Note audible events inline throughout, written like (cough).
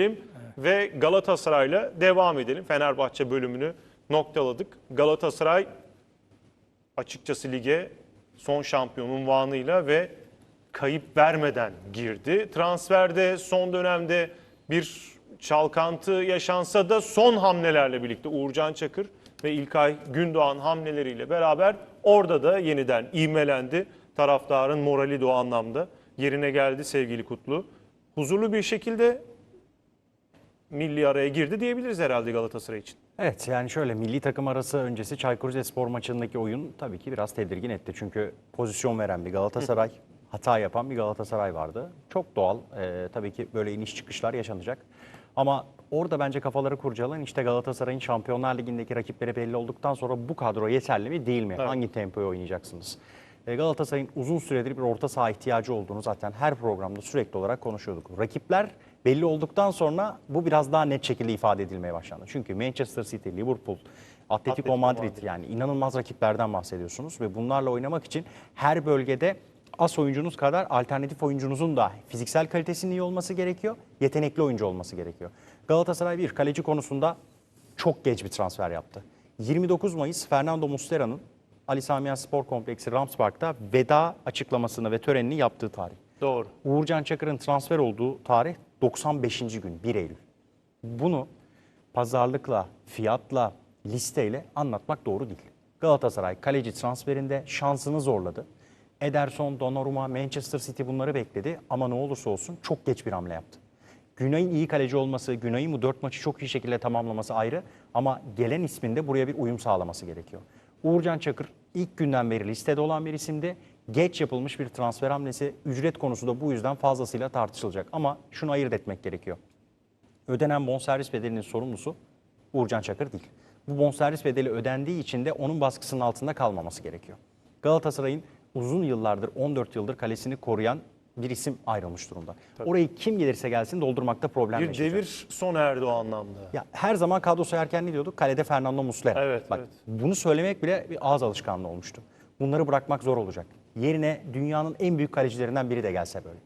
diyelim ve Galatasaray'la devam edelim. Fenerbahçe bölümünü noktaladık. Galatasaray açıkçası lige son şampiyon unvanıyla ve kayıp vermeden girdi. Transferde son dönemde bir çalkantı yaşansa da son hamlelerle birlikte Uğurcan Çakır ve İlkay Gündoğan hamleleriyle beraber orada da yeniden ivmelendi. Taraftarın morali de o anlamda yerine geldi sevgili Kutlu. Huzurlu bir şekilde milli araya girdi diyebiliriz herhalde Galatasaray için. Evet yani şöyle milli takım arası öncesi Çaykur Rizespor maçındaki oyun tabii ki biraz tedirgin etti. Çünkü pozisyon veren bir Galatasaray, (laughs) hata yapan bir Galatasaray vardı. Çok doğal. Ee, tabii ki böyle iniş çıkışlar yaşanacak. Ama orada bence kafaları kurcalayan işte Galatasaray'ın Şampiyonlar Ligi'ndeki rakipleri belli olduktan sonra bu kadro yeterli mi değil mi? Hangi tempoyu oynayacaksınız? Ee, Galatasaray'ın uzun süredir bir orta saha ihtiyacı olduğunu zaten her programda sürekli olarak konuşuyorduk. Rakipler belli olduktan sonra bu biraz daha net şekilde ifade edilmeye başlandı. Çünkü Manchester City, Liverpool, Atletico, Atletico Madrid, Madrid. yani inanılmaz rakiplerden bahsediyorsunuz ve bunlarla oynamak için her bölgede as oyuncunuz kadar alternatif oyuncunuzun da fiziksel kalitesinin iyi olması gerekiyor, yetenekli oyuncu olması gerekiyor. Galatasaray bir kaleci konusunda çok geç bir transfer yaptı. 29 Mayıs Fernando Muslera'nın Ali Sami Yen Spor Kompleksi Rams Park'ta veda açıklamasını ve törenini yaptığı tarih. Doğru. Uğurcan Çakır'ın transfer olduğu tarih 95. gün 1 Eylül. Bunu pazarlıkla, fiyatla, listeyle anlatmak doğru değil. Galatasaray kaleci transferinde şansını zorladı. Ederson, Donnarumma, Manchester City bunları bekledi ama ne olursa olsun çok geç bir hamle yaptı. Günay'ın iyi kaleci olması, Günay'ın bu dört maçı çok iyi şekilde tamamlaması ayrı ama gelen isminde buraya bir uyum sağlaması gerekiyor. Uğurcan Çakır ilk günden beri listede olan bir isimdi. Geç yapılmış bir transfer hamlesi ücret konusu da bu yüzden fazlasıyla tartışılacak. Ama şunu ayırt etmek gerekiyor. Ödenen bonservis bedelinin sorumlusu Uğurcan Çakır değil. Bu bonservis bedeli ödendiği için de onun baskısının altında kalmaması gerekiyor. Galatasaray'ın uzun yıllardır, 14 yıldır kalesini koruyan bir isim ayrılmış durumda. Orayı kim gelirse gelsin doldurmakta problem Bir yaşayacak. devir sona erdi o anlamda. Ya her zaman kadro sayarken ne diyorduk? Kalede Fernando Muslera. Evet, Bak, evet. Bunu söylemek bile bir ağız alışkanlığı olmuştu. Bunları bırakmak zor olacak. Yerine dünyanın en büyük kalecilerinden biri de gelse böyle.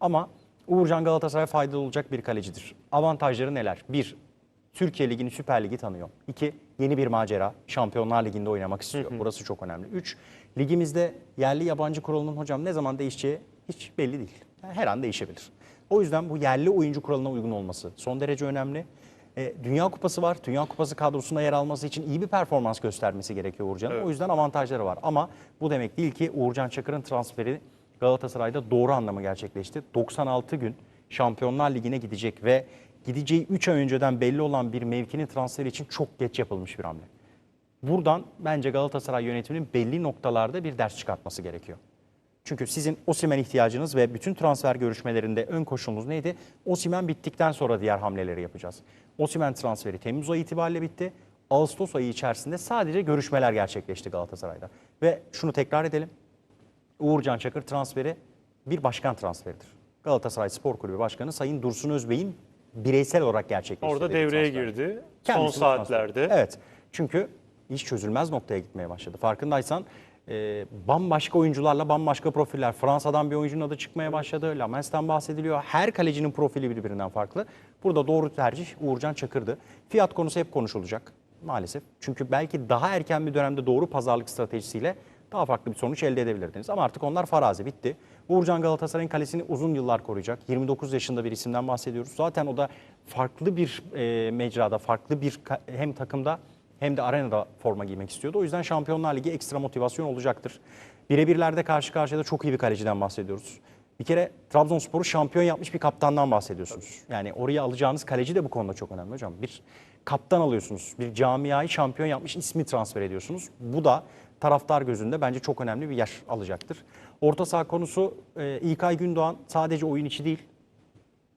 Ama Uğurcan Galatasaray faydalı olacak bir kalecidir. Avantajları neler? Bir, Türkiye Ligi'ni, Süper Ligi tanıyor. İki, yeni bir macera. Şampiyonlar Ligi'nde oynamak istiyor. Burası çok önemli. Üç, ligimizde yerli yabancı kuralının hocam ne zaman değişeceği hiç belli değil. Yani her an değişebilir. O yüzden bu yerli oyuncu kuralına uygun olması son derece önemli. E, Dünya Kupası var. Dünya Kupası kadrosunda yer alması için iyi bir performans göstermesi gerekiyor Uğurcan'ın. O yüzden avantajları var. Ama bu demek değil ki Uğurcan Çakır'ın transferi Galatasaray'da doğru anlamı gerçekleşti. 96 gün Şampiyonlar Ligi'ne gidecek ve gideceği 3 ay önceden belli olan bir mevkinin transferi için çok geç yapılmış bir hamle. Buradan bence Galatasaray yönetiminin belli noktalarda bir ders çıkartması gerekiyor. Çünkü sizin Osimhen ihtiyacınız ve bütün transfer görüşmelerinde ön koşulunuz neydi? Osimhen bittikten sonra diğer hamleleri yapacağız. Osimhen transferi Temmuz ayı itibariyle bitti. Ağustos ayı içerisinde sadece görüşmeler gerçekleşti Galatasaray'da. Ve şunu tekrar edelim. Uğurcan Çakır transferi bir başkan transferidir. Galatasaray Spor Kulübü Başkanı Sayın Dursun Özbey'in bireysel olarak gerçekleştirdiği Orada devreye transfer. girdi. Kendisi son saatlerde. Evet. Çünkü iş çözülmez noktaya gitmeye başladı. Farkındaysan e, bambaşka oyuncularla bambaşka profiller. Fransa'dan bir oyuncunun adı çıkmaya başladı. Lamens'ten bahsediliyor. Her kalecinin profili birbirinden farklı. Burada doğru tercih Uğurcan Çakır'dı. Fiyat konusu hep konuşulacak maalesef. Çünkü belki daha erken bir dönemde doğru pazarlık stratejisiyle daha farklı bir sonuç elde edebilirdiniz. Ama artık onlar farazi bitti. Uğurcan Galatasaray'ın kalesini uzun yıllar koruyacak. 29 yaşında bir isimden bahsediyoruz. Zaten o da farklı bir e, mecrada, farklı bir hem takımda hem de arenada forma giymek istiyordu. O yüzden Şampiyonlar Ligi ekstra motivasyon olacaktır. Birebirlerde karşı karşıya da çok iyi bir kaleciden bahsediyoruz. Bir kere Trabzonspor'u şampiyon yapmış bir kaptandan bahsediyorsunuz. Yani oraya alacağınız kaleci de bu konuda çok önemli hocam. Bir kaptan alıyorsunuz. Bir camiayı şampiyon yapmış ismi transfer ediyorsunuz. Bu da taraftar gözünde bence çok önemli bir yer alacaktır. Orta saha konusu e, İlkay Gündoğan sadece oyun içi değil.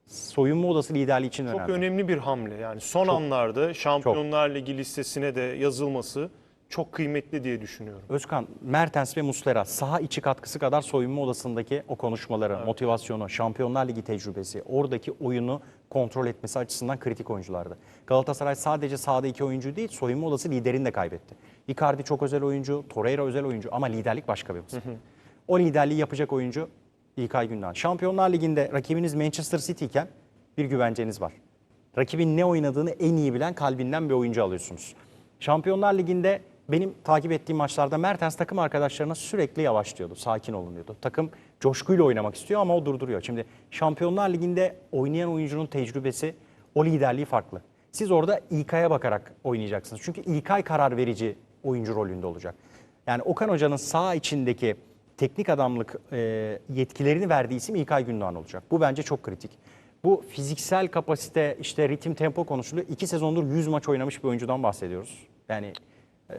Soyunma odası liderliği için Çok önemli. önemli bir hamle. Yani son anlarda Şampiyonlar Ligi listesine de yazılması çok kıymetli diye düşünüyorum. Özkan, Mertens ve Muslera saha içi katkısı kadar soyunma odasındaki o konuşmaları, motivasyonu, Şampiyonlar Ligi tecrübesi, oradaki oyunu kontrol etmesi açısından kritik oyunculardı. Galatasaray sadece sahada iki oyuncu değil, soyunma odası liderini de kaybetti. Icardi çok özel oyuncu, Torreira özel oyuncu ama liderlik başka bir vasıf. O liderliği yapacak oyuncu İlkay Gündoğan. Şampiyonlar Ligi'nde rakibiniz Manchester City iken bir güvenceniz var. Rakibin ne oynadığını en iyi bilen kalbinden bir oyuncu alıyorsunuz. Şampiyonlar Ligi'nde benim takip ettiğim maçlarda Mertens takım arkadaşlarına sürekli yavaş diyordu. Sakin olun diyordu. Takım coşkuyla oynamak istiyor ama o durduruyor. Şimdi Şampiyonlar Ligi'nde oynayan oyuncunun tecrübesi, o liderliği farklı. Siz orada İlkay'a bakarak oynayacaksınız. Çünkü İlkay karar verici oyuncu rolünde olacak. Yani Okan Hoca'nın sağ içindeki teknik adamlık e, yetkilerini verdiği isim İlkay Gündoğan olacak. Bu bence çok kritik. Bu fiziksel kapasite, işte ritim, tempo konusunda iki sezondur 100 maç oynamış bir oyuncudan bahsediyoruz. Yani e,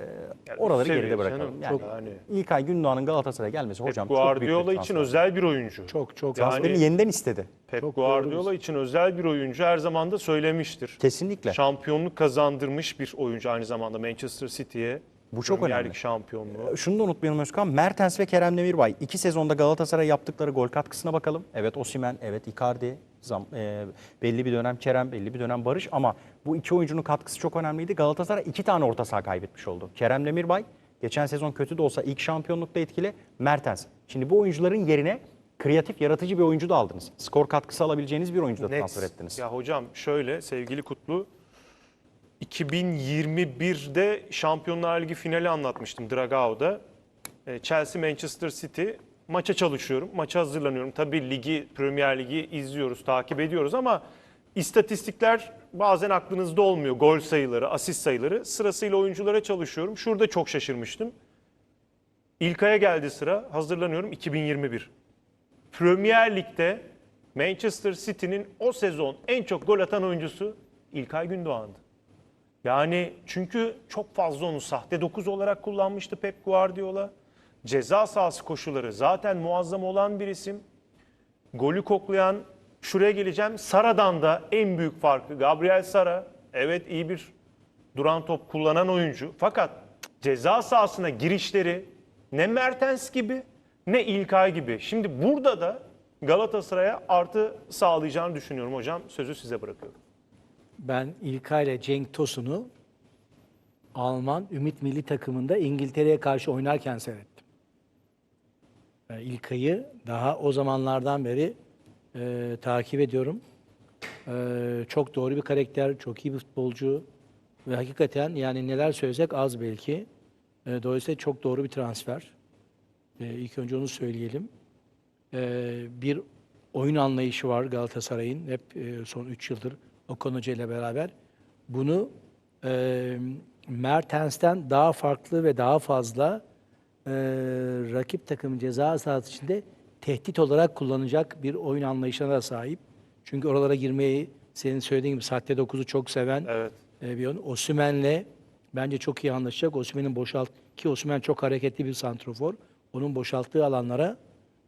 oraları seviye geride bırakalım. canım, Yani, çok- yani- İlkay Gündoğan'ın Galatasaray'a gelmesi Pep hocam çok büyük bir Guardiola için özel bir oyuncu. Çok çok Yani- Transferini yeniden istedi. Pep Çok doğru Guardiola için özel bir oyuncu her zaman da söylemiştir. Kesinlikle. Şampiyonluk kazandırmış bir oyuncu aynı zamanda Manchester City'ye. Bu çok Premier önemli. Lig şampiyonluğu. Şunu da unutmayalım Özkan. Mertens ve Kerem Demirbay iki sezonda Galatasaray yaptıkları gol katkısına bakalım. Evet Osimhen, evet Icardi, zam, e, belli bir dönem Kerem, belli bir dönem Barış ama bu iki oyuncunun katkısı çok önemliydi. Galatasaray iki tane orta saha kaybetmiş oldu. Kerem Demirbay geçen sezon kötü de olsa ilk şampiyonlukta etkili. Mertens. Şimdi bu oyuncuların yerine kreatif, yaratıcı bir oyuncu da aldınız. Skor katkısı alabileceğiniz bir oyuncu da Net. transfer ettiniz. Ya hocam şöyle sevgili Kutlu 2021'de Şampiyonlar Ligi finali anlatmıştım Dragao'da. E, Chelsea Manchester City maça çalışıyorum. Maça hazırlanıyorum. Tabii ligi, Premier Ligi izliyoruz, takip ediyoruz ama istatistikler bazen aklınızda olmuyor. Gol sayıları, asist sayıları. Sırasıyla oyunculara çalışıyorum. Şurada çok şaşırmıştım. İlkay'a geldi sıra. Hazırlanıyorum 2021. Premier Lig'de Manchester City'nin o sezon en çok gol atan oyuncusu İlkay Gündoğan'dı. Yani çünkü çok fazla onu sahte 9 olarak kullanmıştı Pep Guardiola. Ceza sahası koşuları zaten muazzam olan bir isim. Golü koklayan, şuraya geleceğim. Sara'dan da en büyük farkı Gabriel Sara. Evet iyi bir duran top kullanan oyuncu. Fakat ceza sahasına girişleri ne Mertens gibi ne İlkay gibi. Şimdi burada da Galatasaray'a artı sağlayacağını düşünüyorum hocam. Sözü size bırakıyorum. Ben İlkay ile Cenk Tosun'u Alman Ümit Milli Takımında İngiltere'ye karşı oynarken seyrettim. Ben İlkay'ı daha o zamanlardan beri e, takip ediyorum. E, çok doğru bir karakter, çok iyi bir futbolcu ve hakikaten yani neler söylesek az belki. E, dolayısıyla çok doğru bir transfer. E, ilk önce onu söyleyelim. E, bir oyun anlayışı var Galatasaray'ın hep e, son 3 yıldır Okan Hoca ile beraber. Bunu e, Mertens'ten daha farklı ve daha fazla e, rakip takım ceza sahası içinde tehdit olarak kullanacak bir oyun anlayışına da sahip. Çünkü oralara girmeyi senin söylediğin gibi sahte 9'u çok seven Evet. e, bir oyun. Osimhen'le bence çok iyi anlaşacak. Osimhen'in boşalt ki Osimhen çok hareketli bir santrofor. Onun boşalttığı alanlara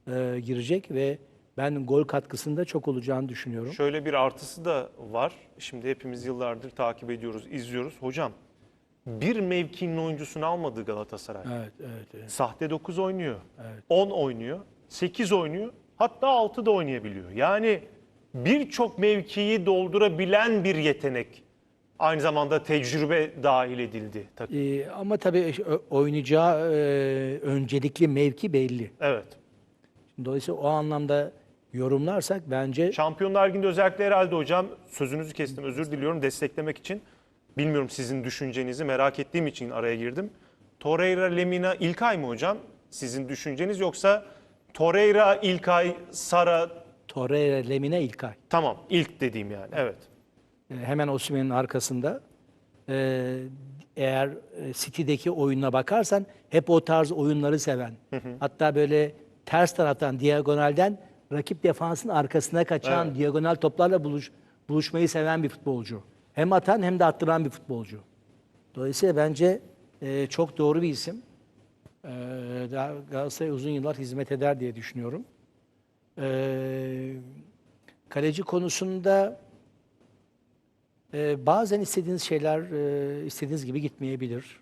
e, girecek ve ben gol katkısında çok olacağını düşünüyorum. Şöyle bir artısı da var. Şimdi hepimiz yıllardır takip ediyoruz, izliyoruz. Hocam bir mevkinin oyuncusunu almadı Galatasaray. Evet, evet, evet. Sahte 9 oynuyor. 10 oynuyor. 8 oynuyor. Hatta 6 da oynayabiliyor. Yani birçok mevkiyi doldurabilen bir yetenek. Aynı zamanda tecrübe dahil edildi. Ee, ama tabii oynayacağı e, öncelikli mevki belli. Evet. Dolayısıyla o anlamda yorumlarsak bence Şampiyonlar Ligi'nde özellikle herhalde hocam sözünüzü kestim özür diliyorum desteklemek için. Bilmiyorum sizin düşüncenizi merak ettiğim için araya girdim. Torreira, Lemina, İlkay mı hocam? Sizin düşünceniz yoksa Torreira, İlkay, Sara Torreira, Lemine, İlkay. tamam ilk dediğim yani evet. E, hemen Osimhen'in arkasında. E, eğer e, City'deki oyununa bakarsan hep o tarz oyunları seven. Hatta böyle ters taraftan, diagonalden rakip defansın arkasına kaçan Evet. diagonal toplarla buluş, buluşmayı seven bir futbolcu. Hem atan hem de attıran bir futbolcu. Dolayısıyla bence e, çok doğru bir isim. E, Galatasaray uzun yıllar hizmet eder diye düşünüyorum. E, kaleci konusunda ee, bazen istediğiniz şeyler e, istediğiniz gibi gitmeyebilir.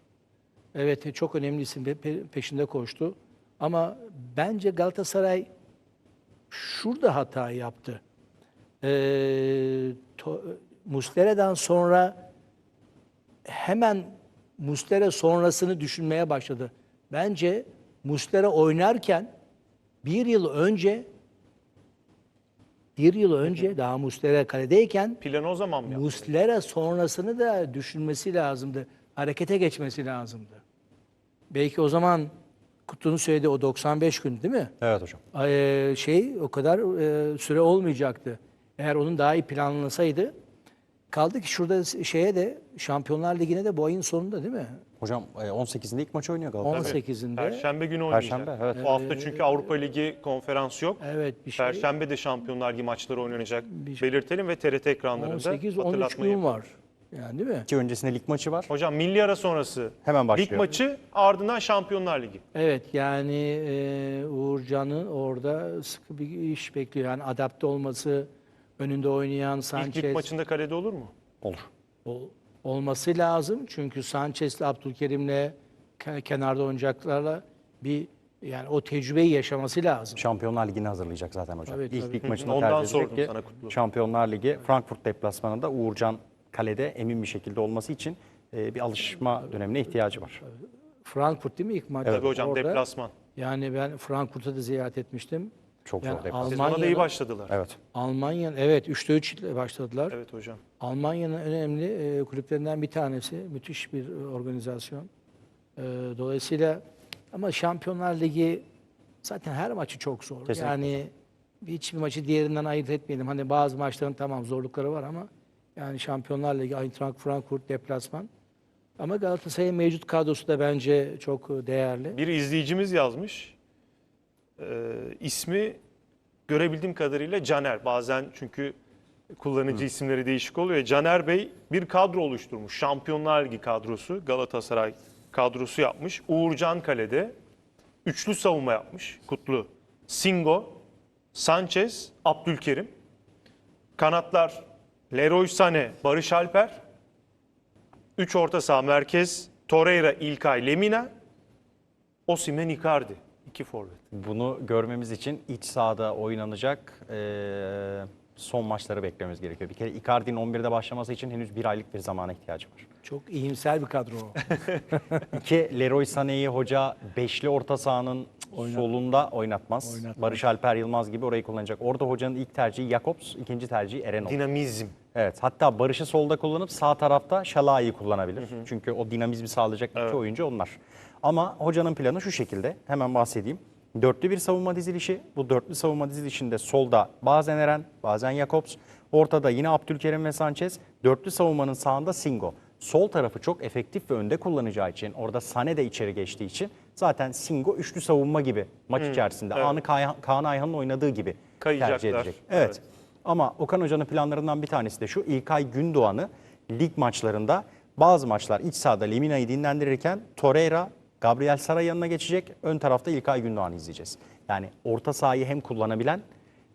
Evet çok önemli isim pe- pe- peşinde koştu. Ama bence Galatasaray şurada hata yaptı. Ee, to- Muslera'dan sonra hemen Muslera sonrasını düşünmeye başladı. Bence Muslera oynarken bir yıl önce bir yıl önce daha Muslera kaledeyken Planı o zaman mı yaptı? Muslera sonrasını da düşünmesi lazımdı. Harekete geçmesi lazımdı. Belki o zaman Kutlu'nun söylediği o 95 gün değil mi? Evet hocam. Ee, şey o kadar e, süre olmayacaktı. Eğer onun daha iyi planlasaydı. Kaldı ki şurada şeye de Şampiyonlar Ligi'ne de bu ayın sonunda değil mi? Hocam e, 18'inde ilk maçı oynuyor Galatasaray. 18'inde. Perşembe günü oynayacak. Perşembe, evet. Bu hafta çünkü Avrupa Ligi konferans yok. Evet bir şey. Perşembe de Şampiyonlar Ligi maçları oynanacak. Bir- Belirtelim ve TRT ekranlarında 18-13 hatırlatmayı gün var. Yani değil mi? Ki öncesinde lig maçı var. Hocam milli ara sonrası Hemen başlıyor. lig maçı ardından Şampiyonlar Ligi. Evet yani e, Uğurcan'ın orada sıkı bir iş bekliyor. Yani adapte olması, önünde oynayan İlk Sanchez lig maçında kalede olur mu? Olur. ol- olması lazım. Çünkü Sanchez'le Abdülkerim'le ke- kenarda oynayacaklarla bir yani o tecrübeyi yaşaması lazım. Şampiyonlar Ligi'ni hazırlayacak zaten hocam. Evet, İlk tabii. lig maçında ondan tercih sordum edecek sana ki Kutlu. Şampiyonlar Ligi Frankfurt deplasmanında Uğurcan kalede emin bir şekilde olması için e, bir alışma dönemine ihtiyacı var. Frankfurt değil mi ilk maç? Tabii hocam Orada. deplasman. Yani ben Frankfurt'u da ziyaret etmiştim. Çok Yani zor deplasman. Sezona da iyi başladılar. Evet. Almanya'nın evet 3'te 3 ile başladılar. Evet hocam. Almanya'nın önemli e, kulüplerinden bir tanesi. Müthiş bir organizasyon. E, dolayısıyla ama Şampiyonlar Ligi zaten her maçı çok zor. Kesinlikle. Yani hiçbir maçı diğerinden ayırt etmeyelim. Hani bazı maçların tamam zorlukları var ama yani Şampiyonlar Ligi, Eintracht Frankfurt deplasman. Ama Galatasaray'ın mevcut kadrosu da bence çok e, değerli. Bir izleyicimiz yazmış. Ee, ismi görebildiğim kadarıyla Caner. Bazen çünkü kullanıcı isimleri değişik oluyor. Caner Bey bir kadro oluşturmuş. Şampiyonlar Ligi kadrosu, Galatasaray kadrosu yapmış. Uğurcan Kale'de üçlü savunma yapmış. Kutlu, Singo, Sanchez, Abdülkerim. Kanatlar Leroy Sané, Barış Alper. Üç orta saha merkez Torreira, İlkay, Lemina. Osimhen, Icardi. İki forvet. Bunu görmemiz için iç sahada oynanacak e, son maçları beklememiz gerekiyor. Bir kere Icardi'nin 11'de başlaması için henüz bir aylık bir zamana ihtiyacı var. Çok iyimser bir kadro. (laughs) İki, Leroy Sané'yi hoca beşli orta sahanın solunda oynatmaz. Oynatmaz. Barış Alper Yılmaz gibi orayı kullanacak. Orada hocanın ilk tercihi Jakobs, ikinci tercihi Erenol. Dinamizm. Evet, hatta Barış'ı solda kullanıp sağ tarafta Şalai'yi kullanabilir. Çünkü o dinamizmi sağlayacak iki oyuncu onlar. Ama hocanın planı şu şekilde, hemen bahsedeyim. Dörtlü bir savunma dizilişi. Bu dörtlü savunma dizilişinde solda bazen Eren, bazen Jakobs. Ortada yine Abdülkerim ve Sanchez. Dörtlü savunmanın sağında Singo. Sol tarafı çok efektif ve önde kullanacağı için, orada Sane de içeri geçtiği için zaten Singo üçlü savunma gibi maç içerisinde. evet. Anı Kaan Ayhan'ın oynadığı gibi Kayacaklar. tercih edecek. Evet. evet. Ama Okan Hoca'nın planlarından bir tanesi de şu. İlkay Gündoğan'ı lig maçlarında bazı maçlar iç sahada Lemina'yı dinlendirirken Torreira, Gabriel Saray yanına geçecek. Ön tarafta İlkay Gündoğan'ı izleyeceğiz. Yani orta sahayı hem kullanabilen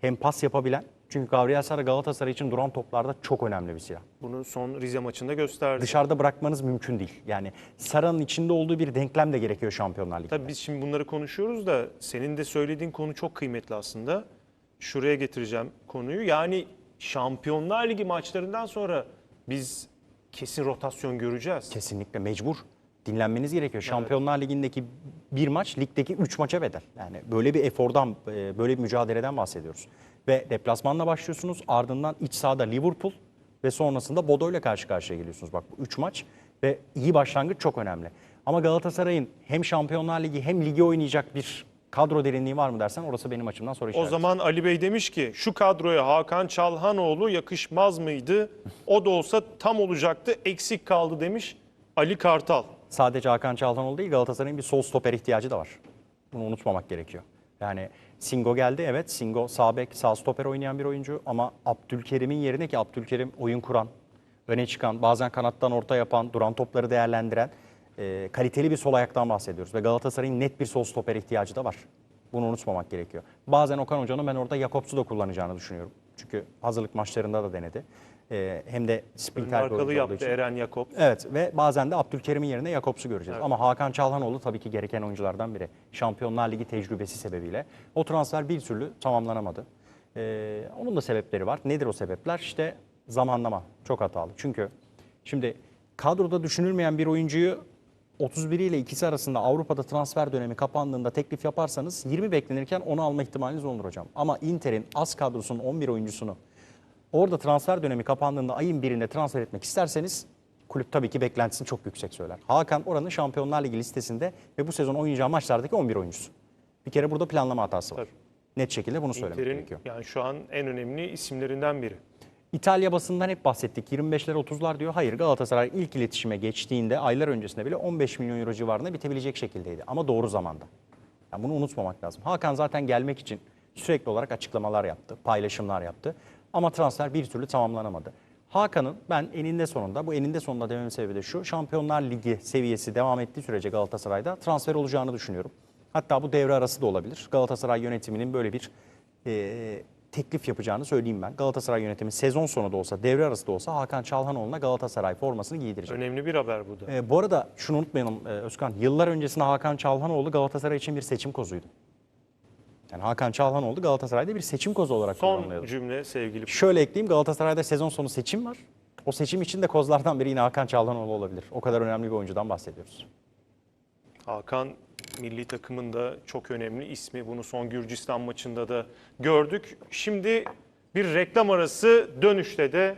hem pas yapabilen. Çünkü Gabriel Saray Galatasaray için duran toplarda çok önemli bir silah. Bunu son Rize maçında gösterdi. Dışarıda bırakmanız mümkün değil. Yani Sara'nın içinde olduğu bir denklem de gerekiyor Şampiyonlar Ligi'nde. Tabii biz şimdi bunları konuşuyoruz da senin de söylediğin konu çok kıymetli aslında. Şuraya getireceğim konuyu. Yani Şampiyonlar Ligi maçlarından sonra biz kesin rotasyon göreceğiz. Kesinlikle mecbur. Dinlenmeniz gerekiyor. Şampiyonlar Ligi'ndeki bir maç ligdeki 3 maça bedel. Yani böyle bir efordan, e, böyle bir mücadeleden bahsediyoruz. Ve deplasmanla başlıyorsunuz. Ardından iç sahada Liverpool ve sonrasında Bodo ile karşı karşıya geliyorsunuz. Bak bu 3 maç ve iyi başlangıç çok önemli. Ama Galatasaray'ın hem Şampiyonlar Ligi hem ligi oynayacak bir kadro derinliği var mı dersen orası benim açımdan soru O işareti. zaman Ali Bey demiş ki şu kadroya Hakan Çalhanoğlu yakışmaz mıydı? O da olsa tam olacaktı eksik kaldı demiş Ali Kartal. sadece Hakan Çalhanoğlu değil Galatasaray'ın bir sol stoper ihtiyacı da var. Bunu unutmamak gerekiyor. Yani Singo geldi evet Singo sağ bek sağ stoper oynayan bir oyuncu ama Abdülkerim'in yerine ki Abdülkerim oyun kuran, öne çıkan, bazen kanattan orta yapan, duran topları değerlendiren e, kaliteli bir sol ayaktan bahsediyoruz. Ve Galatasaray'ın net bir sol stoper ihtiyacı da var. Bunu unutmamak gerekiyor. Bazen Okan Hoca'nın ben orada Jakobs'u da kullanacağını düşünüyorum. Çünkü hazırlık maçlarında da denedi. E, hem de sprinter bir Arkalı oyuncu olduğu yaptı için. Eren Yakup. Evet ve bazen de Abdülkerim'in yerine Jakobs'u göreceğiz. Ama Hakan Çalhanoğlu tabii ki gereken oyunculardan biri. Şampiyonlar Ligi tecrübesi sebebiyle. O transfer bir türlü tamamlanamadı. Ee, onun da sebepleri var. Nedir o sebepler? İşte zamanlama çok hatalı. Çünkü şimdi kadroda düşünülmeyen bir oyuncuyu 31 ile ikisi arasında Avrupa'da transfer dönemi kapandığında teklif yaparsanız 20 beklenirken onu alma ihtimaliniz olur hocam. Ama Inter'in az kadrosunun 11 oyuncusunu orada transfer dönemi kapandığında ayın birinde transfer etmek isterseniz kulüp tabii ki beklentisini çok yüksek söyler. Hakan oranın Şampiyonlar Ligi listesinde ve bu sezon oynayacağı maçlardaki 11 oyuncusu. Bir kere burada planlama hatası var. Tabii. Net şekilde bunu söylemek Inter'in gerekiyor. yani şu an en önemli isimlerinden biri. İtalya basından hep bahsettik. 25'ler 30'lar diyor. Hayır Galatasaray ilk iletişime geçtiğinde aylar öncesinde bile 15 milyon euro civarında bitebilecek şekildeydi. Ama doğru zamanda. Yani bunu unutmamak lazım. Hakan zaten gelmek için sürekli olarak açıklamalar yaptı, paylaşımlar yaptı. Ama transfer bir türlü tamamlanamadı. Hakan'ın ben eninde sonunda, bu eninde sonunda dememin sebebi de şu, Şampiyonlar Ligi seviyesi devam ettiği sürece Galatasaray'da transfer olacağını düşünüyorum. Hatta bu devre arası da olabilir. Galatasaray yönetiminin böyle bir e, teklif yapacağını söyleyeyim ben. Galatasaray yönetimi sezon sonu da olsa, devre arası da olsa Hakan Çalhanoğlu'na Galatasaray formasını giydirecek. Önemli bir haber bu da. E, bu arada şunu unutmayalım e, Özkan. Yıllar öncesinde Hakan Çalhanoğlu Galatasaray için bir seçim kozuydu. Yani Hakan Çalhanoğlu Galatasaray'da bir seçim kozu olarak Son kullanılıyordu. cümle sevgili Şöyle ekleyeyim Galatasaray'da sezon sonu seçim var. O seçim için de kozlardan biri yine Hakan Çalhanoğlu olabilir. O kadar önemli bir oyuncudan bahsediyoruz. Hakan milli takımın da çok önemli ismi. Bunu son Gürcistan maçında da gördük. Şimdi bir reklam arası dönüşte de